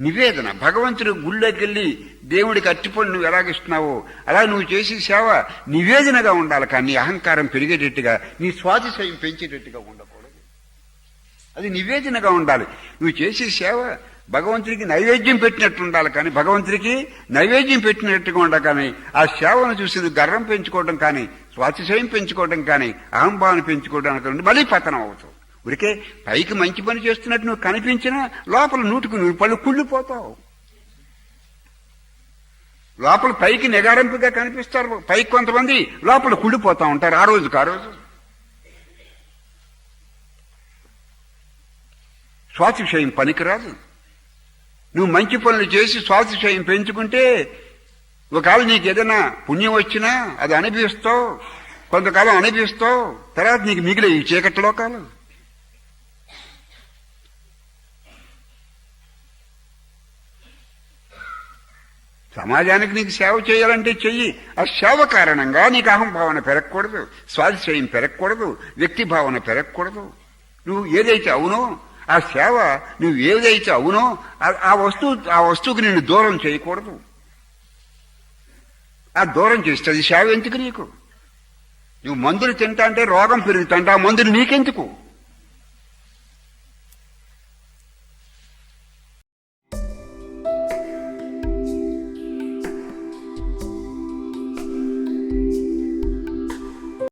నివేదన. భగవంతుడు గుళ్ళోకి వెళ్ళి దేవుడికి అట్టిపడి నువ్వు ఎలాగిస్తున్నావో అలా నువ్వు చేసే సేవ నివేదనగా ఉండాలి. కానీ అహంకారం పెరిగేటట్టుగా నీ స్వాతిశయం పెంచేటట్టుగా ఉండకూడదు. అది నివేదనగా ఉండాలి. నువ్వు చేసే సేవ భగవంతుడికి నైవేద్యం పెట్టినట్టు ఉండాలి. కానీ భగవంతుడికి నైవేద్యం పెట్టినట్టుగా ఉండాలి. కానీ ఆ సేవను చూసి గర్వం పెంచుకోవడం కానీ స్వాతిశయం పెంచుకోవడం కానీ అహంభావం పెంచుకోవడం కానీ మళ్ళీ పతనం అవుతావు. ఉరికే పైకి మంచి పని చేస్తున్నట్టు నువ్వు కనిపించినా లోపల నూటుకు నువ్వు పళ్ళు కుళ్ళిపోతావు. లోపల పైకి నిగారింపుగా కనిపిస్తారు. పైకి కొంతమంది లోపల కుళ్ళిపోతా ఉంటారు ఆ రోజుకు ఆ రోజు. స్వాతిశయం పనికిరాదు. నువ్వు మంచి పనులు చేసి స్వాతిశయం పెంచుకుంటే ఒకవేళ నీకు ఏదైనా పుణ్యం వచ్చినా అది అనుభవిస్తావు కొంతకాలం అనుభవిస్తావు తర్వాత నీకు మిగిలే ఈ చీకటి లోకాలు. సమాజానికి నీకు సేవ చేయాలంటే చెయ్యి. ఆ సేవ కారణంగా నీకు అహంభావన పెరగకూడదు. స్వాతిశయం పెరగకూడదు. వ్యక్తి భావన పెరగకూడదు. నువ్వు ఏదైతే అవునో ఆ సేవ నువ్వు ఏదైతే అవునో ఆ- వస్తువు ఆ వస్తువుకి నేను దూరం చేయకూడదు. ఆ దూరం చేస్తే అది సేవ ఎందుకు నీకు? నువ్వు మందులు తింటా అంటే రోగం పెరుగుతుంటే ఆ మందులు నీకెందుకు?